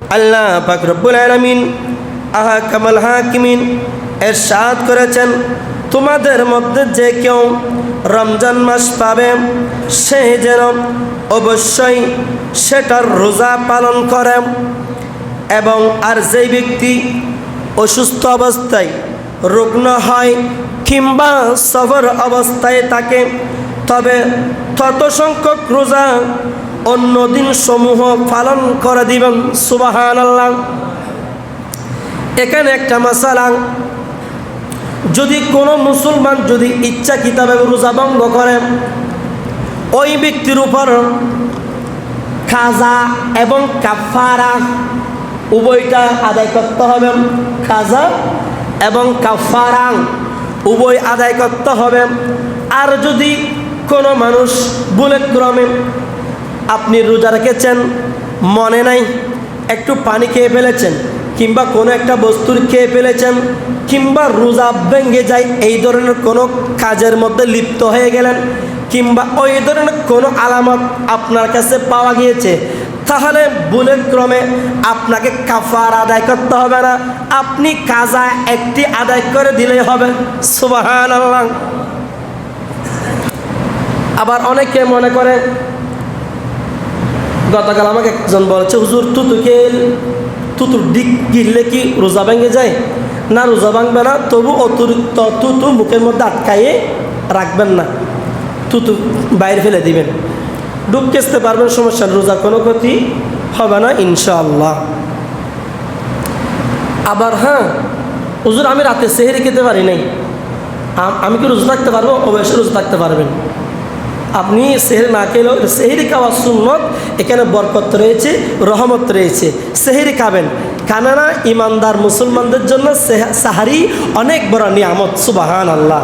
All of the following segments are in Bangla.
আল্লাহ পাক রব্বুল আলমিন আহা কামাল হাকিমিন এর সাদ করেছেন, তোমাদের মধ্যে যে কেউ রমজান মাস পাবে, সে যেন অবশ্যই সেটার রোজা পালন করে এবং আর যেই ব্যক্তি অসুস্থ অবস্থায় রুগ্ন হয় কিংবা সফর অবস্থায় থাকে, তবে তত সংখ্যক রোজা অন্য দিন সমূহ পালন করে দিবেন সুবাহান আল্লাহ এখানে একটা মশালা যদি কোনো মুসলমান যদি ইচ্ছা কিতাবে রোজা ভঙ্গ করে, ওই ব্যক্তির উপর খাজা এবং কাফারা উভয়টা আদায় করতে হবে। খাজা এবং কাফারা উভয় আদায় করতে হবে। আর যদি কোনো মানুষ বুলেট ক্রমে আপনি রোজা রেখেছেন? মনে নাই? একটু পানি খেয়ে ফেলেছেন? কিংবা কোনো একটা বস্তুর খেয়ে ফেলেছেন? কিংবা রোজা ভেঙে যায়, এই ধরনের কোনো কাজের মধ্যে লিপ্ত হয়ে গেলেন? কিংবা ওই ধরনের কোনো আলামত আপনার কাছে পাওয়া গিয়েছে? তাহলে বুলেট ক্রমে আপনাকে কাফার আদায় করতে হবে না। আপনি কাজা একটি আদায় করে দিলেই হবে। আল্লাহ আবার অনেকে মনে করে গতকাল আমাকে একজন বলেছে, হুজুর তুতুকে তুতুর দিক গিরলে কি রোজা ভেঙে যায়? না, রোজা ভাঙবে না, তবু অতিরিক্ত তুতু মুখের মধ্যে আটকাইয়ে রাখবেন না। তুতু বাইরে ফেলে দিবেন। ডুব কেসতে পারবেন, সমস্যা রোজার কোনো ক্ষতি হবে না, ইনশাআল্লাহ। আবার হ্যাঁ হুজুর, আমি রাতে সেহেরি খেতে পারি নাই। আমি কি রোজা থাকতে পারব? অবশ্যই রোজা থাকতে পারবেন। আপনি সেহেরি না খেলেও সেহেরি খাওয়ার সুন্নত এখানে বরকত রয়েছে, রহমত রয়েছে। সেহেরি খাবেন। কেননা ইমানদার মুসলমানদের জন্য সেহা- সাহারি অনেক বড় নিয়ামত সুবাহান আল্লাহ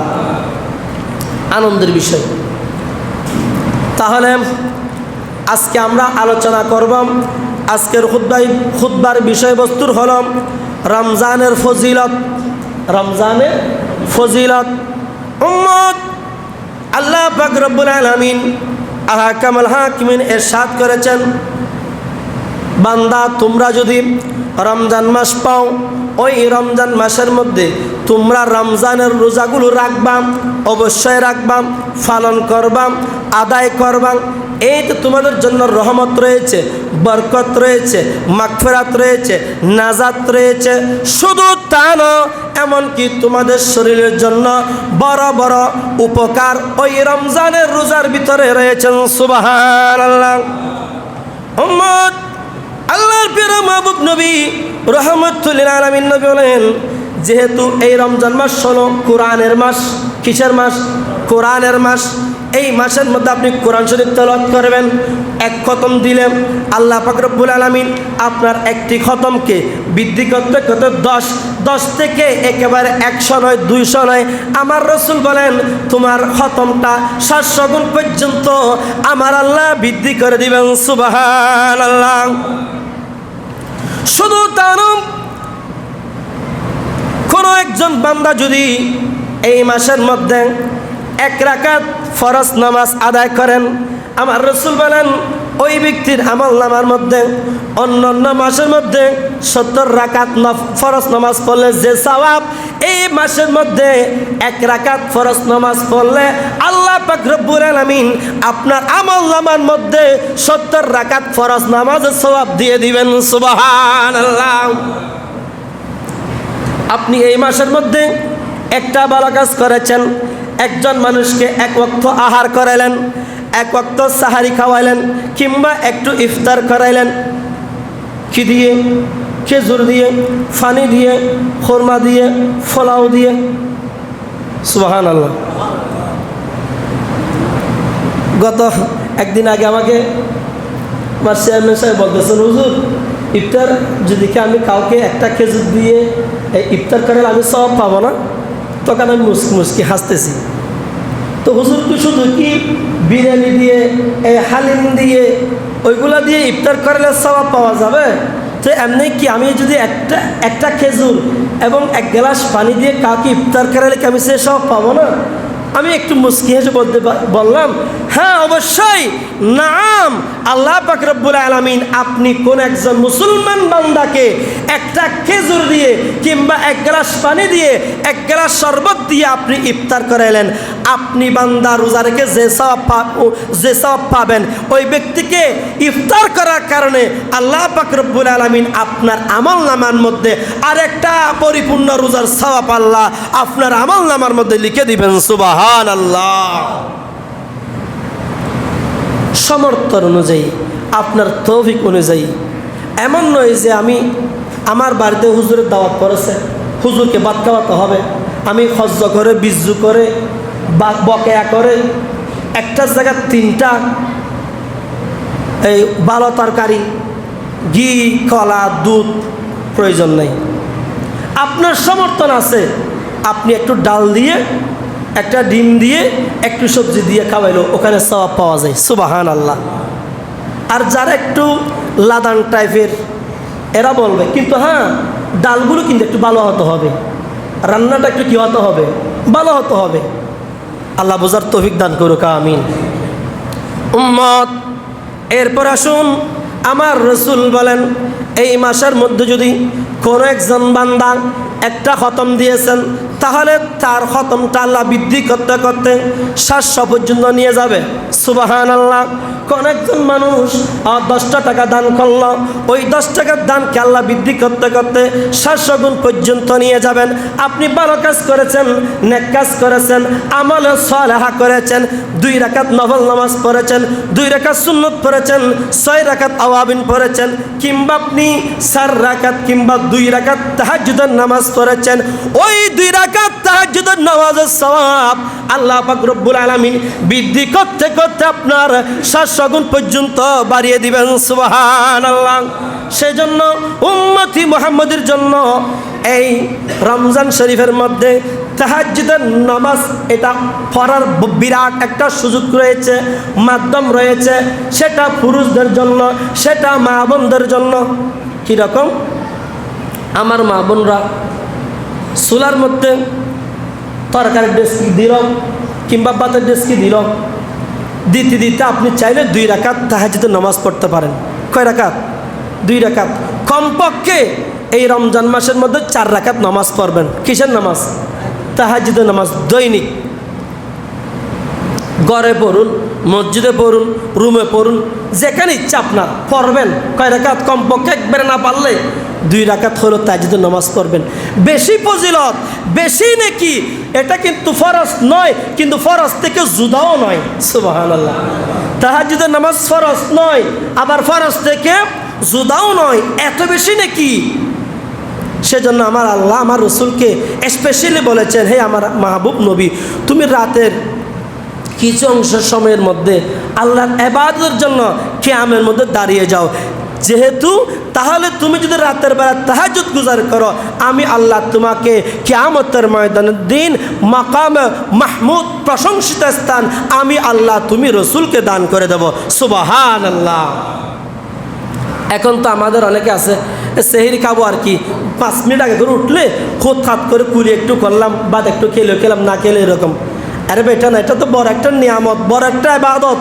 আনন্দের বিষয়। তাহলে আজকে আমরা আলোচনা করব আজকের খুদ্াই খুদ্বার বিষয়বস্তুর হল রমজানের ফজিলত। রমজানের ফজিলত। উম্মত! আল্লাহ পাক রব্বুল আলামিন আহাকামুল হাকিমিন এরশাদ করেছেন। বান্দা তোমরা যদি রমজান মাস পাও, ওই রমজান মাসের মধ্যে তোমরা রমজানের রোজাগুলো রাখবা, অবশ্যই রাখবাম পালন করবা, আদায় করবা। এই তো তোমাদের জন্য রহমত রয়েছে, বরকত রয়েছে, মাগফেরাত রয়েছে, নাজাত রয়েছে। শুধু তা এমনকি তোমাদের শরীরের জন্য বড় বড় উপকার ওই রমজানের রোজার ভিতরে রয়েছেন উম্মত! আল্লাহর প্রিয় মাহবুব নবী রহমতুল্লিল আলমিন নবী বলেন, যেহেতু এই রমজান মাস হলো কোরআনের মাস, কিসের মাস? কোরআনের মাস। এই মাসের মধ্যে আপনি কোরআন শরীফ তেলাওয়াত করবেন। এক খতম দিলেন আল্লাহ ফাকরবুল আলমিন আপনার একটি খতমকে বৃদ্ধি করতে করতে দশ দশ থেকে একেবারে একশো নয়, দুইশো নয়। আমার রসুল বলেন, তোমার খতমটা সাতশো গুণ পর্যন্ত আমার আল্লাহ বৃদ্ধি করে দিবেন। সুবাহান আল্লাহ শুধু তার কোনো একজন বান্দা যদি এই মাসের মধ্যে এক রাকাত ফরজ নামাজ আদায় করেন। আমার রসুল বলেন, ওই ব্যক্তির আমল নামার মধ্যে অন্য অন্য মাসের মধ্যে সত্তর রাকাত ফরজ নামাজ পড়লে যে সওয়াব, এই মাসের মধ্যে এক রাকাত ফরজ নামাজ পড়লে আল্লাহ পাক রব্বুল আলামিন আপনার আমল নামার মধ্যে সত্তর রাকাত ফরজ নামাজের সওয়াব দিয়ে দিবেন। সুবহানাল্লাহ। আপনি এই মাসের মধ্যে একটা ভালো কাজ করেছেন। একজন মানুষকে এক ওক্ত আহার করাইলেন, এক ওক্ত সাহারি খাওয়াইলেন, কিংবা একটু ইফতার করাইলেন। কি দিয়ে, খেজুর দিয়ে, ফানি দিয়ে, খোরমা দিয়ে ফলাও দিয়ে। সুবাহান আল্লাহ গত একদিন আগে আমাকে আমার চেয়ারম্যান সাহেব বলতেছেন, হুজুর, ইফতার যদি আমি কাউকে একটা খেজুর দিয়ে ইফতার করে আমি সব পাবো না? তখন আমি মুসকি মুসকি হাসতেছি। তো হুজুর কি শুধু কি বিরিয়ানি দিয়ে, এই হালিম দিয়ে, ওইগুলা দিয়ে ইফতার করলে সবাব পাওয়া যাবে? তো এমনি কি আমি যদি একটা একটা খেজুর এবং এক গ্লাস পানি দিয়ে কাউকে ইফতার করালে কি আমি সে সব পাবো না? আমি একটু মুস্কি হেসে বলতে বললাম হ্যাঁ অবশ্যই। নাম, আল্লাহ পাকরব্বুল আলমিন আপনি কোন একজন মুসলমান বান্দাকে একটা খেজুর দিয়ে কিংবা এক গ্লাস পানি দিয়ে, এক গ্লাস শরবত দিয়ে আপনি ইফতার করাইলেন। আপনি বান্দা রোজা রেখে যে সব যে সব পাবেন, ওই ব্যক্তিকে ইফতার করার কারণে আল্লাহ পাকরব্বুল আলমিন আপনার আমল নামার মধ্যে আরেকটা পরিপূর্ণ রোজার সওয়াব আল্লাহ আপনার আমল নামার মধ্যে লিখে দিবেন সুবাহান আল্লাহ সমর্থন অনুযায়ী, আপনার তৌফিক অনুযায়ী। এমন নয় যে আমি আমার বাড়িতে হুজুরের দাওয়াত করেছে হুজুরকে বাদ খাওয়াতে হবে। আমি খজ্জ করে, বিজ্জু করে, বা বকেয়া করে, একটা জায়গায় তিনটা, এই ভালো তরকারি, ঘি, কলা, দুধ প্রয়োজন নেই। আপনার সমর্থন আছে, আপনি একটু ডাল দিয়ে একটা ডিম দিয়ে একটু সবজি দিয়ে খাওয়াইলো, ওখানে সবাব পাওয়া যায় সুবাহান আল্লাহ আর যারা একটু লাদান টাইপের, এরা বলবে, কিন্তু হ্যাঁ ডালগুলো কিন্তু একটু ভালো হতে হবে। রান্নাটা একটু কী হতে হবে? ভালো হতে হবে। আল্লাহ বোঝার তৌফিক দান করুক, আমিন। উম্মত, এরপর আসুন, আমার রসুল বলেন, এই মাসের মধ্যে যদি কোনো একজন বান্দা একটা খতম দিয়েছেন তাহলে তার খতমটা আল্লাহ বৃদ্ধি করতে করতে সাতশো পর্যন্ত নিয়ে যাবে। সুবাহান আল্লাহ কোন একজন মানুষ দশটা টাকা দান করল। ওই দশ টাকার দানকে আল্লাহ বৃদ্ধি করতে করতে সাতশো গুণ পর্যন্ত নিয়ে যাবেন। আপনি ভালো কাজ করেছেন, নেক কাজ করেছেন, আমলে সলেহা করেছেন, দুই রাকাত নফল নামাজ পড়েছেন, দুই রাকাত সুন্নত পড়েছেন, ছয় রাকাত আওয়াবিন পড়েছেন, কিংবা আপনি চার রাকাত কিংবা দুই রাকাত তাহাজুদের নামাজ পড়েছেন, ওই দুই রাকাত তাহাজুদের নামাজের সওয়াব। আল্লাহ পাক রব্বুল আলামিন বৃদ্ধি করতে করতে আপনার সাতশো পর্যন্ত বাড়িয়ে দিবেন, সুবহানাল্লাহ। সেজন্য উম্মতি মুহাম্মদের জন্য এই রমজান শরীফের মধ্যে তাহাজ্জুদের নামাজ এটা পড়ার বিরাট একটা সুযোগ রয়েছে, মাধ্যম রয়েছে। সেটা পুরুষদের জন্য, সেটা মা বোনদের জন্য। কীরকম? আমার মা বোনরা চুলার মধ্যে তরকারির ডেস্কি দিল কিংবা ভাতের ডেস্কি দিল দিতে দিতে আপনি চাইলে দুই রাকাত তাহাজিতে নামাজ পড়তে পারেন। কয় রাকাত? দুই রাকাত। কমপক্ষে এই রমজান মাসের মধ্যে চার রাকাত নামাজ পড়বেন। কিসের নামাজ? তাহাজিদে নামাজ, দৈনিক। গড়ে পড়ুন, মসজিদে পড়ুন, রুমে পড়ুন, যেখানে ইচ্ছা আপনার, পড়বেন। কয় রাকাত? কমপক্ষে একবারে না পারলে দুই রাকাত হলো তাজিদে নামাজ পড়বেন। বেশি ফজিলত, বেশি নাকি, এটা কিন্তু ফরজ নয়, কিন্তু ফরজ থেকে জুদাও নয়। সুবাহান আল্লাহ তাহাজিদের নামাজ ফরজ নয়, আবার ফরজ থেকে জুদাও নয়, এত বেশি নাকি? সেজন্য আমার আল্লাহ, আমার রসুলকে স্পেশালি বলেছেন, হে আমার মাহবুব নবী, তুমি রাতের কিছু অংশ সময়ের মধ্যে আল্লাহর এবাদতের জন্য কেয়ামের মধ্যে দাঁড়িয়ে যাও। যেহেতু তাহলে তুমি যদি রাতের বেলা তাহাজুদ গুজার করো, আমি আল্লাহ তোমাকে কেয়ামতের ময়দানের দিন মাকাম মাহমুদ প্রশংসিত স্থান আমি আল্লাহ তুমি রসুলকে দান করে দেব। সুবাহান আল্লাহ এখন তো আমাদের অনেকে আছে সেহেরি খাব আর কি। পাঁচ মিনিট আগে করে উঠলে খোদ খাত করে কুড়ি একটু করলাম বাদ একটু খেলে, খেলাম, না খেলে এরকম। আরে বেটা না, এটা তো বড় একটা নিয়ামত, বড় একটা আবাদত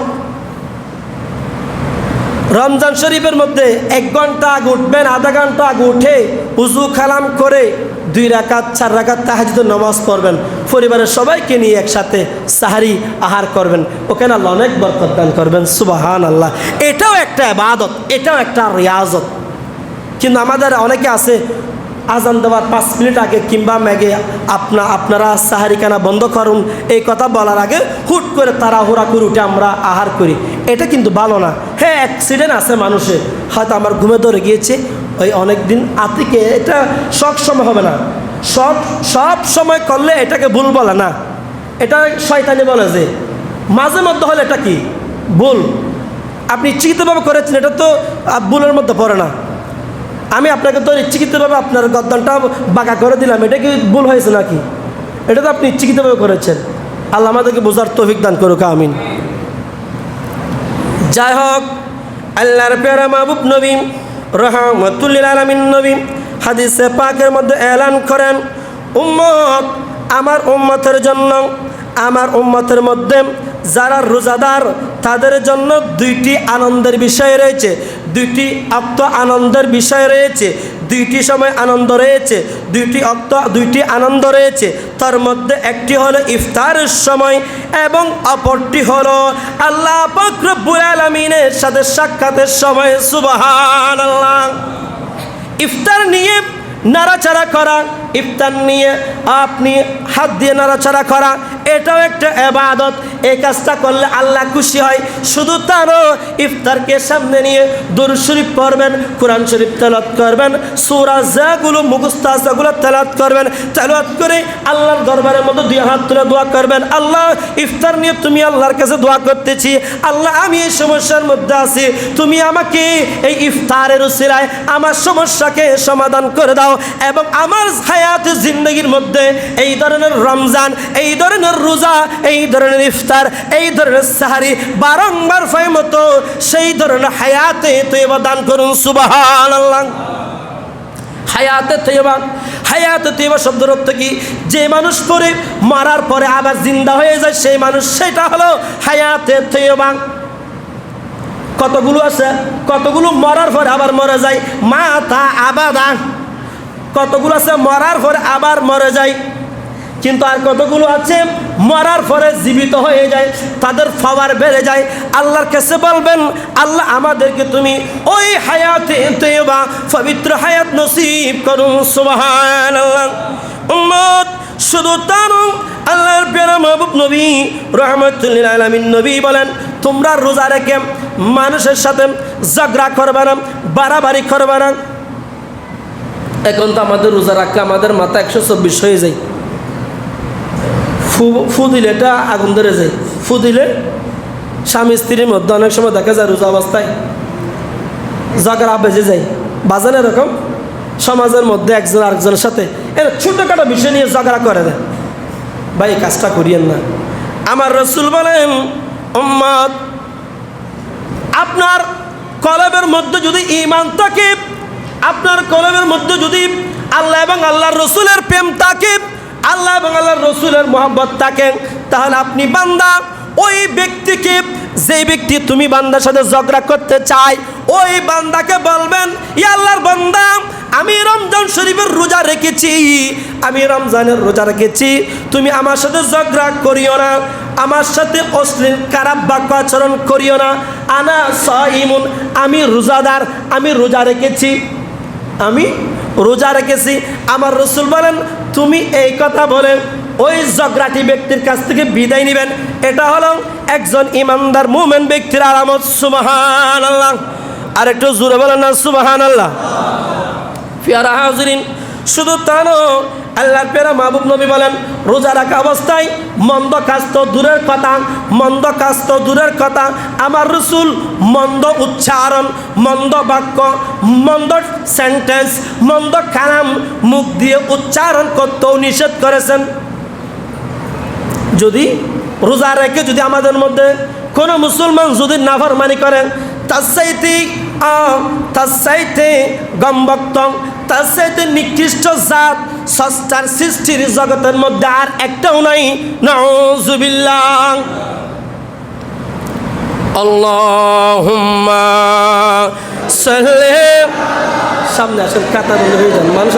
রমজান শরীফের মধ্যে এক ঘণ্টা আগে উঠবেন, আধা ঘণ্টা আগে উঠে উজু খালাম করে দুই রাকাত, চার রাকাত তাহাজিদ নামাজ পড়বেন। পরিবারের সবাইকে নিয়ে একসাথে সাহারি আহার করবেন। ওখানে আল্লাহ অনেক বরকত দান করবেন সুবাহান আল্লাহ এটাও একটা আবাদত এটাও একটা রিয়াজত। কিন্তু আমাদের অনেকে আছে আজান দেওয়ার পাঁচ মিনিট আগে কিংবা ম্যাগে আপনা, আপনারা সাহারিখানা বন্ধ করুন। এই কথা বলার আগে হুট করে তাড়াহুড়া করে উঠে আমরা আহার করি। এটা কিন্তু ভালো না। হ্যাঁ অ্যাক্সিডেন্ট আছে মানুষের। হয়তো আমার ঘুমে ধরে গিয়েছে। ওই অনেক দিন আতিকে এটা সব সময় হবে না। সব সব সময় করলে এটাকে ভুল বলে না। এটা শয়তানি বলে যে, মাঝে মধ্যে হলে এটা কি? ভুল। আপনি ইচ্ছাকৃতভাবে করেছেন, এটা তো ভুলের মধ্যে পড়ে না। আমি আপনাকে তো ইচ্ছাকৃতভাবে আপনার গদ্দনটা বাঁকা করে দিলাম। এটা কি ভুল হয়েছে নাকি? এটা তো আপনি ইচ্ছাকৃতভাবে করেছেন। আল্লাহ আমাদেরকে বোঝার তৌফিক দান করুক, আমিন। যাই হোক, আল্লাহর পেয়ারা মাহবুব নবী রহমতুল্লিল আলমিন নবী, হাদিসে পাকের মধ্যে এলান করেন, উম্মত আমার উম্মতের জন্য, আমার উম্মতের মধ্যে যারা রোজাদার, তাদের জন্য দুইটি আনন্দের বিষয় রয়েছে। দুইটি অক্ত আনন্দের বিষয় রয়েছে, দুইটি সময় আনন্দ রয়েছে, দুইটি অক্ত, দুইটি আনন্দ রয়েছে। তার মধ্যে একটি হলো ইফতারের সময় এবং অপরটি হলো আল্লাহ ফকরবুল আলমিনের সাথে সাক্ষাতের সময়। সুবাহান আল্লাহ ইফতার নিয়ে নাড়াচাড়া করা ইফতার নিয়ে আপনি হাত দিয়ে নাড়াচাড়া করা, এটাও একটা এবাদত। এই কাজটা করলে আল্লাহ খুশি হয়। শুধু তারও ইফতারকে সামনে নিয়ে দূর শরীফ পড়বেন, কোরআন শরীফ তেলাত করবেন, সুরা যাগুলো মুখস্থ আসাগুলো তেলাত করবেন তেলাত করে আল্লাহর দরবারের মধ্যে দুই হাত তুলে দোয়া করবেন, আল্লাহ, ইফতার নিয়ে তুমি আল্লাহর কাছে দোয়া করতেছি। আল্লাহ, আমি এই সমস্যার মধ্যে আছি। তুমি আমাকে এই ইফতারের উসিলায় আমার সমস্যাকে সমাধান করে দাও এবং আমার হায়াত জিন্দগির মধ্যে এই ধরনের রমজান, এই ধরনের রোজা, এই ধরনের ইফতার, এই ধরনের সাহারি বারংবার ফাই মতো সেই ধরনের হায়াতে তৈবা দান করুন আল্লাহ হায়াতে তৈবা হায়াতে তৈবা শব্দের অর্থ কি? যে মানুষ পরে মারার পরে আবার জিন্দা হয়ে যায়, সেই মানুষ সেটা হলো হায়াতে তৈবা কতগুলো আছে? কতগুলো মরার পরে আবার মরে যায়? মা তা আবাদা। কতগুলো আছে? মরার পরে আবার মরে যায়। কিন্তু আর কতগুলো আছে? মরার পরে জীবিত হয়ে যায়, তাদের পাওয়ার বেড়ে যায়। আল্লাহর কাছে বলবেন, আল্লাহ, আমাদেরকে তুমি ওই হায়াতে তৈবা, পবিত্র হায়াত নসিব করুন সুবহান আল্লাহ উম্মত, শুধু তার আল্লাহর পেয়ারা মাহবুব নবী, রহমতুল্লিল আলমিন নবী বলেন, তোমরা রোজা রেখে মানুষের সাথে ঝগড়া করবে না, বাড়াবাড়ি করবে না এখন তো আমাদের রোজা রাখলে আমাদের মাথা একশো চব্বিশ হয়ে যায়। ফু ফু দিলে এটা আগুন ধরে যায়। ফু দিলে স্বামী স্ত্রীর মধ্যে অনেক সময় দেখা যায় রোজা অবস্থায়। ঝগড়া বেজে যায়। বাজান এরকম? সমাজের মধ্যে একজন আরেকজনের সাথে এর ছোটোখাটো বিষয় নিয়ে ঝগড়া করে দেয় ভাই কাজটা করিয়েন না। আমার রসুল বলেন আপনার কলবের মধ্যে যদি ইমান থাকে আপনার কলবের মধ্যে যদি আল্লাহ এবং আল্লাহর রসুলের প্রেম থাকে, আল্লাহ এবং আল্লাহর রসুলের মোহাম্মত থাকে, তাহলে আপনি বান্দা, ওই ব্যক্তিকে যে ব্যক্তি তুমি বান্দার সাথে ঝগড়া করতে চাই ওই বান্দাকে বলবেন ই আল্লাহর বান্দা, আমি রমজান শরীফের রোজা রেখেছি, আমি রমজানের রোজা রেখেছি, তুমি আমার সাথে ঝগড়া করিও না, আমার সাথে অশ্লীল, খারাপ বাক্য আচরণ করিও না, আনা সাইমুন, আমি রোজাদার, আমি রোজা রেখেছি। আমি রোজা রেখেছি। আমার রসুল বলেন, তুমি এই কথা বলেন ওই জগ্রাটি ব্যক্তির কাছ থেকে বিদায় নেবেন। এটা হলো একজন ইমানদার মুমেন ব্যক্তির আরামত সুবাহান আল্লাহ আর একটু জোরে বলেন না সুবাহান আল্লাহ শুধু তা আল্লাহর পেরা মাহবুব নবী বলেন, রোজা রাখা অবস্থায় মন্দ কাজ তো দূরের কথা, মন্দ কাজ তো দূরের কথা। আমার রসুল মন্দ উচ্চারণ, মন্দ বাক্য, মন্দ সেন্টেন্স মন্দ কালাম মুখ দিয়ে উচ্চারণ করতেও নিষেধ করেছেন। যদি রোজা রেখে যদি আমাদের মধ্যে কোনো মুসলমান যদি নাফরমানি করেন, তার চাইতে তার চাইতে গম্বক্ত তার চাইতে নিকৃষ্ট জাত সস্তার সৃষ্টির জগতের মধ্যে আর একটাও নাই। নজুবিল্লাহ আল্লাহুম্মা সাল্লি। সামনে আসেন কাতার হয়ে মানুষ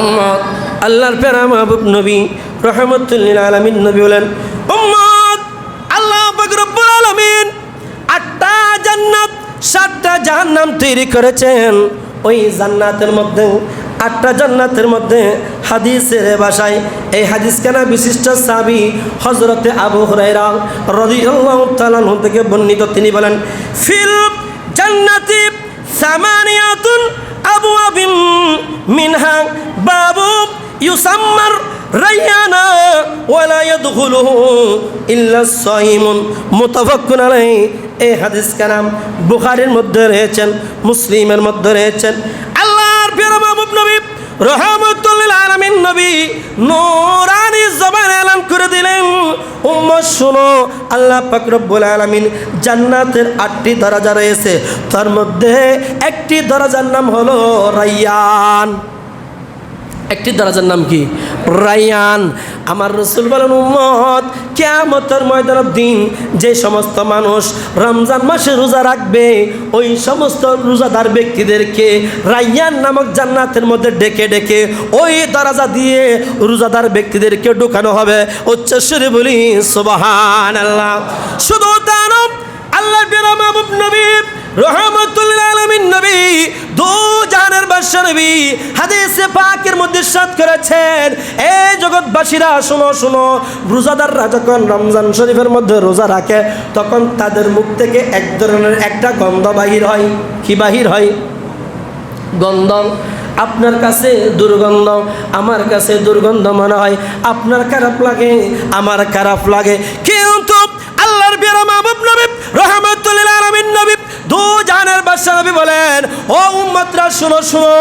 উম্মত। আল্লাহর প্যারা মাহবুব নবী রহমতুল্লিল আলমিন নবী বলেন উম্মত! আল্লাহ পাক রব্বুল আলামিন আটটা জান্নাত, সাতটা জাহান্নাম তৈরি করেছেন। ওই জান্নাতের মধ্যে, আটটা জান্নাতের মধ্যে হাদিসের ভাষায় এই হাদিস কেনা বিশিষ্ট সাবি হজরতে আবু হুরাইরা রাদিয়াল্লাহু তাআলা আনহু থেকে বর্ণিত। তিনি বলেন, ফিল জান্নাতি সামানিয়াতুন আবু আবিম মিনহা বাবু ইউসাম্মার রাইয়ানা ওয়ালা ইয়াদখুলুহু ইল্লা সাইমুন মুতাফাক্কুন আলাইহি এই হাদিস কালাম বুখারীর মধ্যে রয়েছেন, মুসলিমের মধ্যে রয়েছেন আল্লাহর প্রিয় মাহবুব নবী রহমতুল্লিল আলমিন নবী নোরানি জবান এলান করে দিলেন, উম্মত শুনো, আল্লাহ আলমিন আলামিন জান্নাতের আটটি দরজা রয়েছে, তার মধ্যে একটি দরজার নাম হলো রাইয়ান। একটি দরজার নাম কি? রায়ান। আমার রসুল বলেন, উম্মত, কেয়ামতের ময়দানের দিন যে সমস্ত মানুষ রমজান মাসে রোজা রাখবে, ওই সমস্ত রোজাদার ব্যক্তিদেরকে রায়ান নামক জান্নাতের মধ্যে ডেকে ডেকে ওই দরজা দিয়ে রোজাদার ব্যক্তিদেরকে ঢুকানো হবে। উচ্চস্বরে বলি সুবাহান আল্লাহ শুধু তা আল্লাহ বিরা মাহবুব নবী রহমতুল্লাহ আলমিন নবী, দু জাহানের বাদশা নবী, হাদিসে পাকের মধ্যে করেছেন। এ জগৎবাসীরা, শোনো শোনো, রোজাদাররা যখন রমজান শরীফের মধ্যে রোজা রাখে, তখন তাদের মুখ থেকে এক ধরনের একটা গন্ধ বাহির হয়। কি বাহির হয়? গন্ধ। আপনার কাছে দুর্গন্ধ, আমার কাছে দুর্গন্ধ মনে হয়। আপনার খারাপ লাগে, আমার খারাপ লাগে। কিন্তু আল্লাহর বিরা মাহবুব নবী দু নবী বলেন, ও উম্মতরা, শুনো শুনো,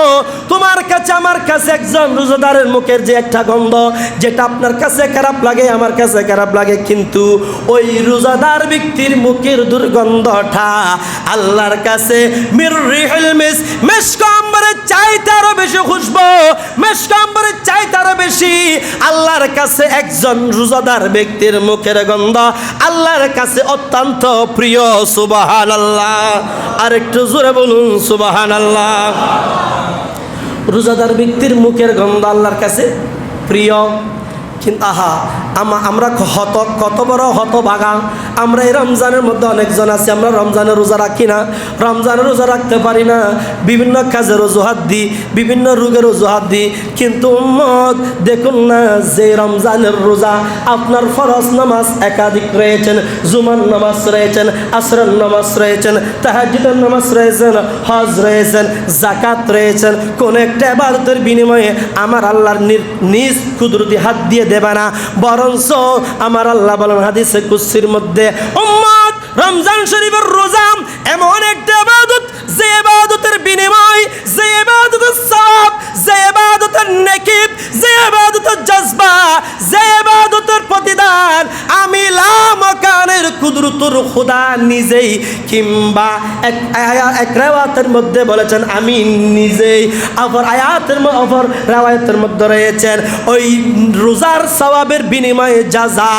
তোমার কাছে, আমার কাছে একজন রোজাদারের মুখের যে একটা গন্ধ, যেটা আপনার কাছে খারাপ লাগে, আমার কাছে খারাপ লাগে, কিন্তু ওই রোজাদার ব্যক্তির মুখের দুর্গন্ধটা আল্লাহর কাছে মির রিহিল মিস মেশকাম্বরের চাইতে আরও বেশি খুশবো মেশকাম্বরের চাইতে আরও বেশি আল্লাহর কাছে একজন রোজাদার ব্যক্তির মুখের গন্ধ আল্লাহর কাছে অত্যন্ত প্রিয় সুবাহান আল্লাহ আর একটু জোরে বলুন সুবাহান আল্লাহ রোজাদার ব্যক্তির মুখের গন্ধ আল্লাহর কাছে প্রিয়। কিন্তু আহা, আমা, আমরা হত কত বড় হত বাগা আমরা এই রমজানের মধ্যে অনেকজন আছি, আমরা রমজানের রোজা রাখি না। রমজানের রোজা রাখতে পারি না। বিভিন্ন কাজের অজুহাত দিই, বিভিন্ন রোগের অজুহাত দিই। কিন্তু উম্মত, দেখুন না যে রমজানের রোজা আপনার ফরজ নামাজ একাধিক রয়েছেন জুমান নামাজ রয়েছেন, আসরের নামাজ রয়েছেন তাহাজুদের নামাজ রয়েছেন, হজ রয়েছেন জাকাত রয়েছেন। কোন একটা এবাদতের বিনিময়ে আমার আল্লাহর নিজ কুদরতি হাত দিয়ে দেবে না। বরঞ্চ আমার আল্লাহ বলেন হাদিসে কুসির মধ্যে রমজান শরীফের রোজা এমন একটা ইবাদত, যে ইবাদতের বিনিময়, যে আবাদতের সব যে আবাদতের নেকি যে আবাদতের জজবা, যে ইবাদতের প্রতিদান। কুদরতুর খোদা নিজেই, কিংবা এক এক রেওয়াতের মধ্যে বলেছেন, আমি নিজেই। আবার আয়াতের আবার রেওয়ায়তের মধ্যে রয়েছেন, ওই রোজার সওয়াবের বিনিময়ে যা যা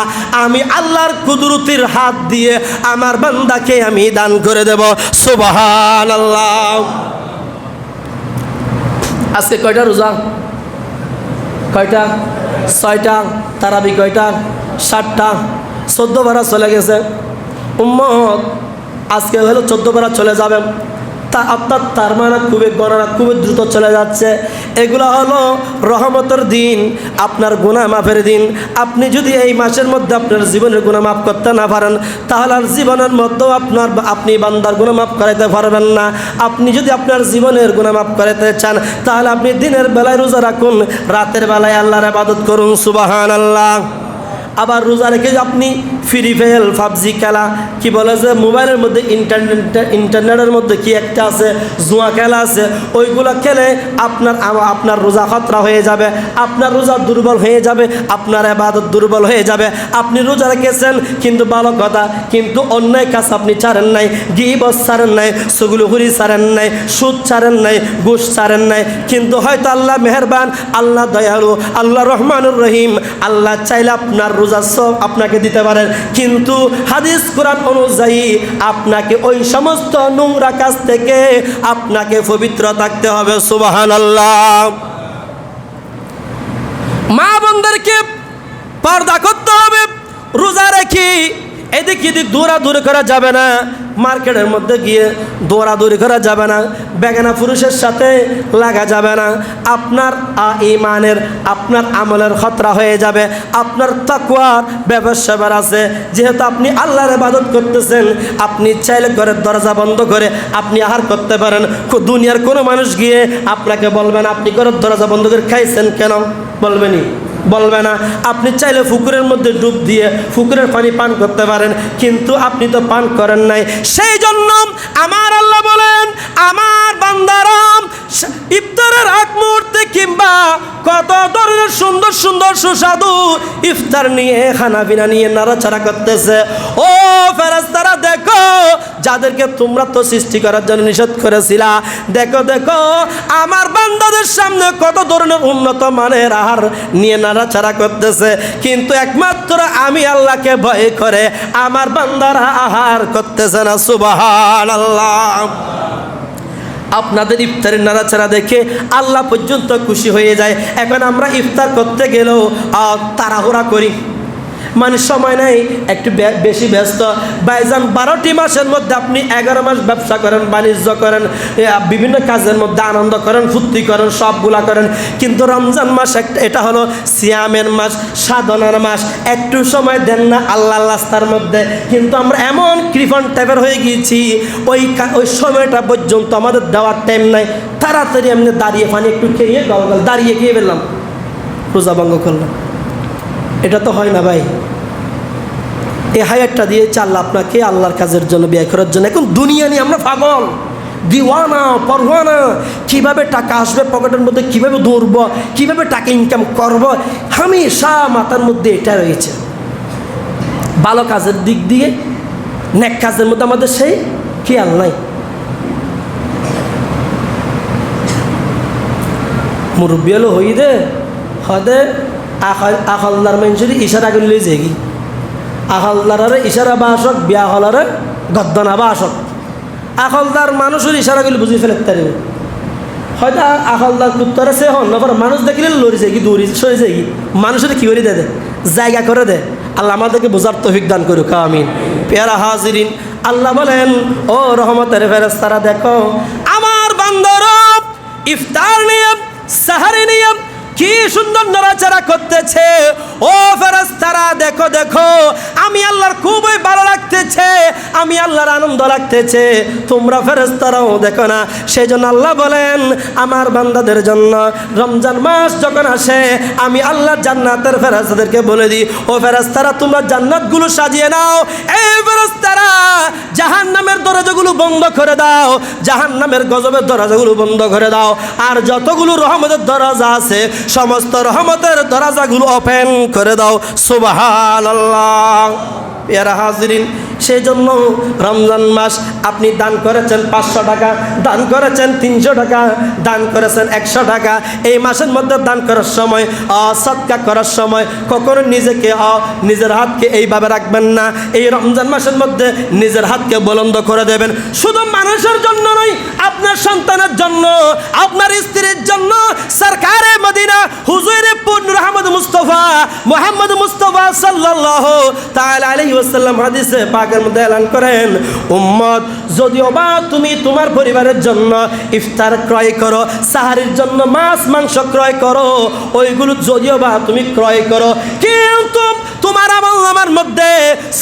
আমি আল্লাহর কুদরতির হাত দিয়ে আমার বান্দাকে আমি দান করে দেব। সুবহান আল্লাহ আজকে কয়টা রোজা? কয়টা? ছয়টা? তারাবি কয়টা? সাতটা? চোদ্দ বারা চলে গেছে। উম্মত, আজকে হলো চোদ্দ বারা চলে যাবে। তা আপনার তার মানে খুবই গণনা খুবই দ্রুত চলে যাচ্ছে। এগুলো হলো রহমতের দিন, আপনার গুণা মাফের দিন। আপনি যদি এই মাসের মধ্যে আপনার জীবনের গুণা মাফ করতে না পারেন, তাহলে আর জীবনের মধ্যেও আপনার আপনি বান্দার গুণা মাফ করাইতে পারবেন না। আপনি যদি আপনার জীবনের গুণা মাফ করাইতে চান, তাহলে আপনি দিনের বেলায় রোজা রাখুন, রাতের বেলায় আল্লাহর আবাদত করুন সুবাহান আল্লাহ আবার রোজা রেখে আপনি ফ্রি ফায়ার, পাবজি খেলা, কি বলে যে মোবাইলের মধ্যে ইন্টারনেট ইন্টারনেটের মধ্যে কি একটা আছে, জুয়া খেলা আছে, ওইগুলো খেলে আপনার আপনার রোজা খতরা হয়ে যাবে, আপনার রোজা দুর্বল হয়ে যাবে, আপনার আবাদত দুর্বল হয়ে যাবে, আপনি রোজা রেখেছেন, কিন্তু ভালো কথা, কিন্তু অন্যায় কাজ আপনি ছাড়েন নাই গিবস ছাড়েন নাই সুগুলহুরি ছাড়েন নাই, সুদ ছাড়েন নাই, ঘুষ ছাড়েন নাই, কিন্তু হয়তো আল্লাহ মেহরবান, আল্লাহ দয়ালু, আল্লাহ রহমানুর রহিম, আল্লাহ চাইলে আপনার রোজা সব আপনাকে দিতে পারেন কিন্তু হাদিস কোরআন অনুযায়ী আপনাকে ওই সমস্ত নোংরা কাজ থেকে আপনাকে পবিত্র থাকতে হবে সুবাহান আল্লাহ মা বোনদেরকে পর্দা করতে হবে, রোজা রেখি এদিক এদিক দৌড়াদৌড়ি করা যাবে না। মার্কেটের মধ্যে গিয়ে দৌড়াদৌড়ি করা যাবে না। বেগানা পুরুষের সাথে লাগা যাবে না। আপনার ইমানের, আপনার আমলের খতরা হয়ে যাবে। আপনার তাকুয়ার ব্যবসা আছে। যেহেতু আপনি আল্লাহর ইবাদত করতেছেন, আপনি চাইলে ঘরের দরজা বন্ধ করে আপনি আহার করতে পারেন। দুনিয়ার কোনো মানুষ গিয়ে আপনাকে বলবেন আপনি ঘরের দরজা বন্ধ করে খাইছেন কেন? বলবেনই বলবে না। আপনি চাইলে পুকুরের মধ্যে ডুব দিয়ে পুকুরের পানি পান করতে পারেন, কিন্তু আপনি তো পান করেন নাই। সেই জন্য আমার আল্লাহ বলেন, আমার বান্দারাম ইফতারের আগ মুহূর্তে কিংবা কত ধরনের সুন্দর সুন্দর, সুস্বাদু ইফতার নিয়ে খানা পিনা নিয়ে নাড়াচাড়া করতেছে। ও ফেরাস্তারা দেখো, যাদেরকে তোমরা তো সৃষ্টি করার জন্য নিষেধ করেছিলা। দেখো দেখো, আমার বান্দাদের সামনে কত ধরনের উন্নত মানের আহার নিয়ে নাড়াচাড়া করতেছে। কিন্তু একমাত্র আমি আল্লাহকে ভয় করে, আমার বান্দারা আহার করতেছে না সুবাহান আল্লাহ আপনাদের ইফতারের নাড়াচাড়া দেখে আল্লাহ পর্যন্ত খুশি হয়ে যায়। এখন আমরা ইফতার করতে গেলেও তাড়াহুড়া করি। মানে সময় নেই, একটু বেশি ব্যস্ত। বাইজান বারোটি মাসের মধ্যে আপনি এগারো মাস ব্যবসা করেন, বাণিজ্য করেন বিভিন্ন কাজের মধ্যে আনন্দ করেন, ফুর্তি করেন, সবগুলা করেন। কিন্তু রমজান মাস একটা এটা হলো সিয়ামের মাস, সাধনার মাস। একটু সময় দেন না আল্লাহ রাস্তার মধ্যে। কিন্তু আমরা এমন কৃপন টাইপের হয়ে গিয়েছি, ওই ওই সময়টা পর্যন্ত আমাদের দেওয়ার টাইম নাই। তাড়াতাড়ি এমনি দাঁড়িয়ে পানি একটু খেয়ে গল দাঁড়িয়ে খেয়ে ফেললাম। রোজা ভঙ্গ করলাম। এটা তো হয় না ভাই। এই হায়ারটা দিয়ে চাল আপনাকে আল্লাহর কাজের জন্য ব্যয় করার জন্য এখন দুনিয়া নিয়ে আমরা পাগল দিওয়ানা পরওয়ানা কীভাবে টাকা আসবে পকেটের মধ্যে কীভাবে দৌড়ব কীভাবে টাকা ইনকাম করব হামেশা মাথার মধ্যে এটা রয়েছে ভালো কাজের দিক দিয়ে নেক কাজের মধ্যে আমাদের সেই খেয়াল নাই মুরব্বী হলো হই দে হদে আখলদার মানুষের ইশারা করলে যেগি আখলদারে ইশারা বা আসক, বিয়া হলারে গদ্দনা বা আসক। আখলদার মানুষের ইশারা করলে বুঝি ফেলে তারিব হয়তো আখলদার কুত্তরে সে হন নপর মানুষ দেখিলে লড়ি যাই দৌড়ি সরে যাই মানুষের কি করে দে দে জায়গা করে দে আল্লাহ আমাদেরকে বোঝার তৌফিক দান করুক, আমিন। পেয়ারা হাজিরিন, আল্লাহ বলেন, ও রহমতের ফেরেস্তারা দেখো, আমার বান্দর ইফতার নিয়ম, সাহারি নিয়ম কি সুন্দর নড়াচড়া করতেছে? ও ফেরেস্তারা দেখো দেখো, আমি আল্লাহর খুবই ভালো লাগতেছে, আমি আল্লাহর আনন্দ লাগতেছে। তোমরা ফেরেস্তারাও দেখো না। সেই জন্য আল্লাহ বলেন, আমার বান্দাদের জন্য রমজান মাস যখন আসে, আমি আল্লাহ জান্নাতের ফেরেস্তাদেরকে বলে দিই, ও ফেরেস্তারা তোমরা জান্নাতগুলো সাজিয়ে নাও। এই ফেরেস্তারা জাহান নামের দরজাগুলো বন্ধ করে দাও জাহান নামের গজবের দরজাগুলো বন্ধ করে দাও। আর যতগুলো রহমতের দরজা আছে, সমস্ত রহমতের দরজাগুলো ওপেন করে দাও। সুবাহান আল্লাহ পেয়ারা হাজিরিন সেই জন্য রমজান মাস আপনি দান করেছেন পাঁচশো টাকা, দান করেছেন তিনশো টাকা, দান করেছেন একশো টাকা। এই মাসের মধ্যে দান করার সময় অসৎকা করার সময় কখনো নিজেকে নিজের হাতকে এইভাবে রাখবেন না। এই রমজান মাসের মধ্যে নিজের হাতকে বলন্দ করে দেবেন। শুধু মানুষের জন্য নয়, আপনার সন্তানের জন্য, আপনার স্ত্রীর জন্য, সরকারে মদিনা, হুজুরে পূর্ণ রহমদ মুস্তফা, মোহাম্মদ মুস্তফা সাল্লাহ তাআলা আলাইহি ওয়াসাল্লাম হাদিসে পাকের মধ্যে এলান করেন, উম্মত, যদিও বা তুমি তোমার পরিবারের জন্য ইফতার ক্রয় করো, সাহারির জন্য মাছ, মাংস ক্রয় করো, ওইগুলো যদিও বা তুমি ক্রয় করো, কিন্তু তোমার আমল আমার মধ্যে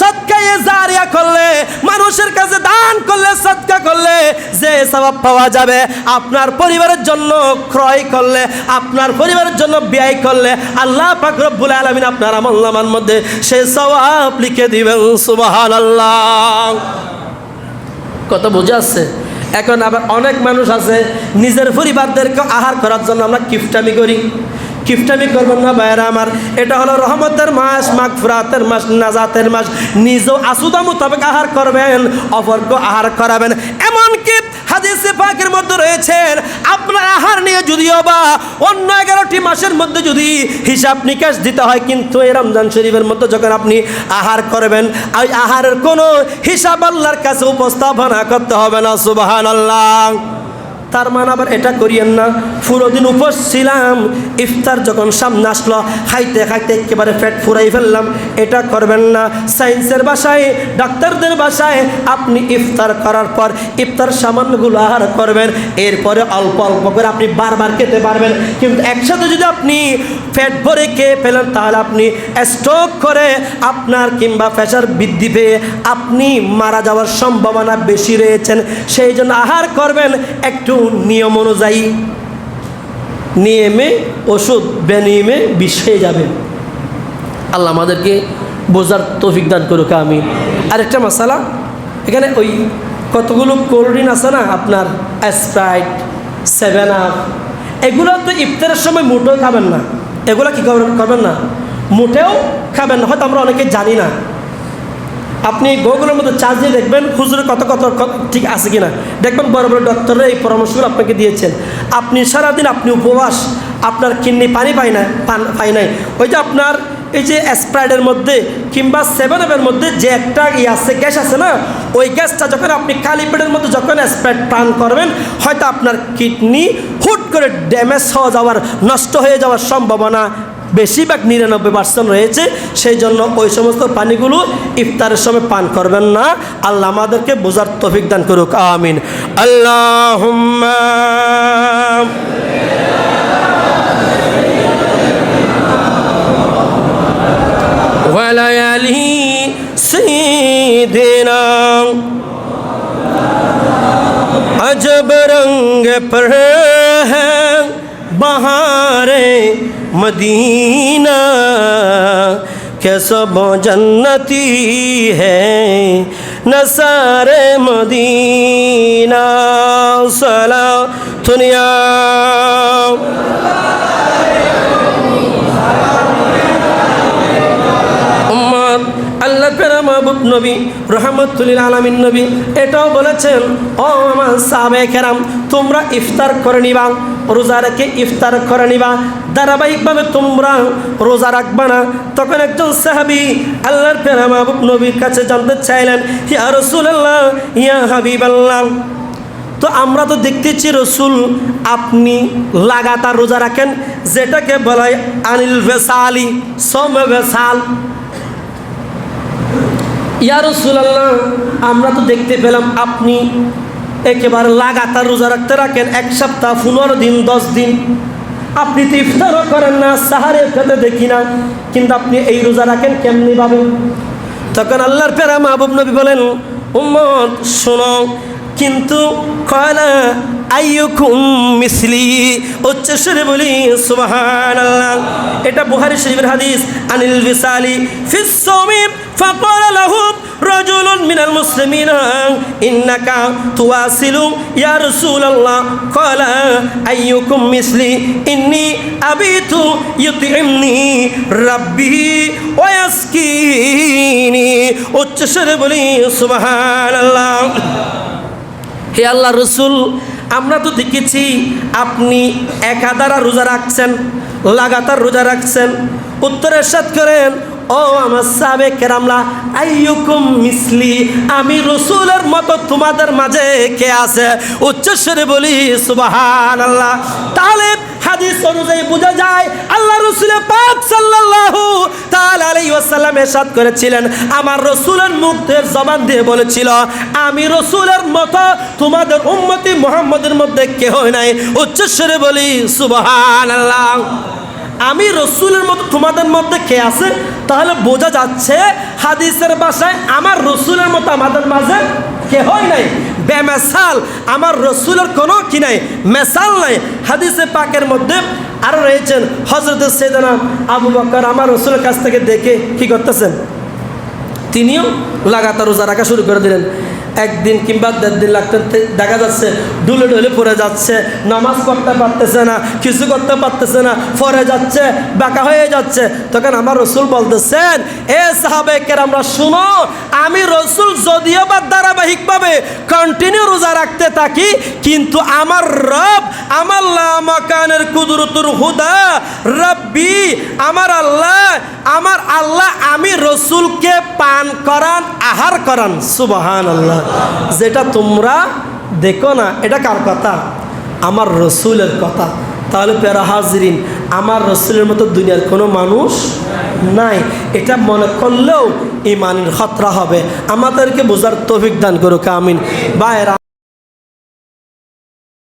সৎকায়ে জারিয়া করলে, মানুষের কাছে দান করলে, সৎকা করলে যে সবাব পাওয়া যাবে, আপনার পরিবারের জন্য ক্রয় করলে, আপনার পরিবারের জন্য ব্যয় করলে, আল্লাহ রব্বুল আলামিন আপনার আমল নামার মধ্যে সে সওয়াব লিখে দিবেন, সুবহানাল্লাহ। কত বোঝা আছে এখন আবার অনেক মানুষ আছে, নিজের পরিবারদেরকে আহার করার জন্য আমরা কিফটামি করি। কিফটামি করবেন না ভাইয়েরা আমার। এটা হলো রহমতের মাস মাঘ ফুরাতের মাস, নাজাতের মাস। নিজেও আসুদা মোতাবেক আহার করবেন অপরকে আহার করাবেন। এমনকি হাদিসে পাকের মধ্যে রয়েছেন আপনার আহার নিয়ে যদিও বা অন্য এগারোটি মাসের মধ্যে যদি হিসাব নিকাশ দিতে হয়, কিন্তু এই রমজান শরীফের মধ্যে যখন আপনি আহার করবেন, ওই আহারের কোনো হিসাব আল্লাহর কাছে উপস্থাপনা করতে হবে না সুবাহান আল্লাহ তার মানে আবার এটা করিয়েন না। পুরো দিন উপোস ছিলাম ইফতার যখন সামনে আসলো, খাইতে খাইতে একেবারে ফ্যাট ফুরাই ফেললাম। এটা করবেন না। সায়েন্সের বাসায়, ডাক্তারদের বাসায় আপনি ইফতার করার পর ইফতার সামান্যগুলো আহার করবেন। এরপরে অল্প অল্প করে আপনি বারবার খেতে পারবেন। কিন্তু একসাথে যদি আপনি ফ্যাট ভরে খেয়ে ফেলেন, তাহলে আপনি স্ট্রোক করে আপনার কিংবা প্রেশার বৃদ্ধি পেয়ে আপনি মারা যাওয়ার সম্ভাবনা বেশি রয়েছেন। সেই জন্য আহার করবেন, একটু নিয়ম অনুযায়ী নিয়মে ওষুধ বেনিয়মে বিষ হয়ে যাবে। আল্লাহ আমাদেরকে বোঝার তৌফিক দান করুক আমি আরেকটা মশালা এখানে ওই কতগুলো কোল্ড ড্রিঙ্ক আছে না, আপনার স্প্রাইট, সেভেন আপ, এগুলো তো ইফতারের সময় মোটেও খাবেন না। এগুলো কি করবেন না? মোটেও খাবেন না, হয়তো আমরা অনেকে জানি না। আপনি গুগলের মধ্যে চার্জ দিয়ে দেখবেন হুজুরে কত কত ঠিক আছে কিনা। দেখবেন বড় বড় ডক্টররা এই পরামর্শগুলো আপনাকে দিয়েছেন। আপনি সারাদিন আপনি উপবাস, আপনার কিডনি পানি পায় না, পান- পায় নাই। ওই যে আপনার এই যে স্প্রাইডের মধ্যে কিংবা সেভেন আপের মধ্যে যে একটা ই আছে, গ্যাস আছে না, ওই গ্যাসটা যখন আপনি খালি পেটের মধ্যে যখন স্প্রাইড পান করবেন, হয়তো আপনার কিডনি হুট করে ড্যামেজ হয়ে যাওয়ার, নষ্ট হয়ে যাওয়ার সম্ভাবনা বেশিরভাগ নিরানব্বই পার্সেন্ট রয়েছে। সেই জন্য ওই সমস্ত পানিগুলো ইফতারের সময় পান করবেন না। আল্লাহ আমাদেরকে বোঝার তফিক দান করুক, আমিন। আল্লাহ وليالي سيدنا عجب رنگ پر मदीना के सब जन्नती है नसारे मदीना। सला दुनिया। মাহবুব নবী, রহমতুল্লিল আলমিন নবী, এটাও বলেছেন, ও আমার সাহাবে কেরাম, তোমরা ইফতার করে নিবা, রোজা রেখে ইফতার করে নিবা। ধারাবাহিকভাবে তোমরা রোজা রাখবা না। তখন একজন সাহাবি আল্লাহর পেরা মাহবুব নবীর কাছে জানতে চাইলেন, ইয়া রসুল্লাহ ইয়া হাবিব আল্লাহ তো আমরা তো দেখতেছি, রসুল, আপনি লাগাতার রোজা রাখেন, যেটাকে বলা হয় আনিল ভেসালি, সম ভেসাল। ইয়া রসুলাল্লাহ, আমরা তো দেখতে পেলাম আপনি একেবারে লাগাতার রোজা রাখতে রাখেন, এক সপ্তাহ, পনেরো দিন, দশ দিন। আপনি তো ইফতারও করেন না সাহারে খেতে দেখি না, কিন্তু আপনি এই রোজা রাখেন কেমনি ভাবে তখন আল্লাহর পেরা মাহবুব নবী বলেন, উম্মত, শোনো কিন্তু কয়লা আইয়ুকুম মিসলি উচ্চস্বরে বলি সুবহানাল্লাহ এটা বুহারি শরীফের হাদিস আনিল বিসালি ফিস সাওমি فقال لهم رجل من المسلمين إنك تواصل يا رسول الله قال أيكم مثلي إني أبيت يطعمني ربي ويسقيني উচ্চস্বরে বলি সুবহানাল্লাহ হে আল্লাহ রসুল, আমরা তো দেখেছি আপনি একাধারা রোজা রাখছেন, লাগাতার রোজা রাখছেন উত্তরের সাথ করেন ও আমার সাবে কেরামলা আইয়ুকুম মিসলি, আমি রসুলের মতো তোমাদের মাঝে কে আছে? উচ্চস্বরে বলি সুবাহান আল্লাহ তাহলে হাদিস অনুযায়ী বোঝা যায় আল্লাহ রসুলের পাক সাল্লাল্লাহু তাআলা আলাইহি ওয়াসাল্লাম এরশাদ করেছিলেন। আমার রসুলের মুখ দিয়ে জবান দিয়ে বলেছিল, আমি রসুলের মতো তোমাদের উম্মতি মুহাম্মদের মধ্যে কেহ নাই। উচ্চস্বরে বলি, সুবহানাল্লাহ। আমি রসুলের মতো তোমাদের মধ্যে কে আছে? তাহলে বোঝা যাচ্ছে হাদিসের ভাষায় আমার রসুলের মতো আমাদের মাঝে কে কেহই নাই। বেমেসাল, আমার রসুলের কোনো কি নাই? মেসাল নাই। হাদিসে পাকের মধ্যে আরও রয়েছেন হজরত সেদানা আবু বকর, আমার রসুলের কাছ থেকে দেখে কি করতেছেন? তিনিও লাগাতার রোজা রাখা শুরু করে দিলেন। একদিন কিংবা দেড় দিন লাগতে দেখা যাচ্ছে ডুলে ডুলে পড়ে যাচ্ছে, নামাজ পড়তে পারতেছে না, কিছু করতে পারতেছে না পরে যাচ্ছে, বাঁকা হয়ে যাচ্ছে। তখন আমার রসুল বলতেছেন, এ সাহাবেকের আমরা শুনো, আমি রসুল যদিও বা ধারাবাহিকভাবে কন্টিনিউ রোজা রাখতে থাকি, কিন্তু আমার রব আমার লামাকানের কুদরতুর হুদা, রব্বি, আমার আল্লাহ আমার আল্লাহ আমি রসুলকে পান করান, আহার করান। সুবাহান আল্লাহ যেটা তোমরা দেখো না, এটা কার কথা? আমার রসুলের কথা। তাহলে প্যারা হাজরিন, আমার রসুলের মতো দুনিয়ার কোনো মানুষ নাই। এটা মনে করলেও ইমানের খতরা হবে। আমাদেরকে বোঝার তৌফিক দান করুক, আমিন। বা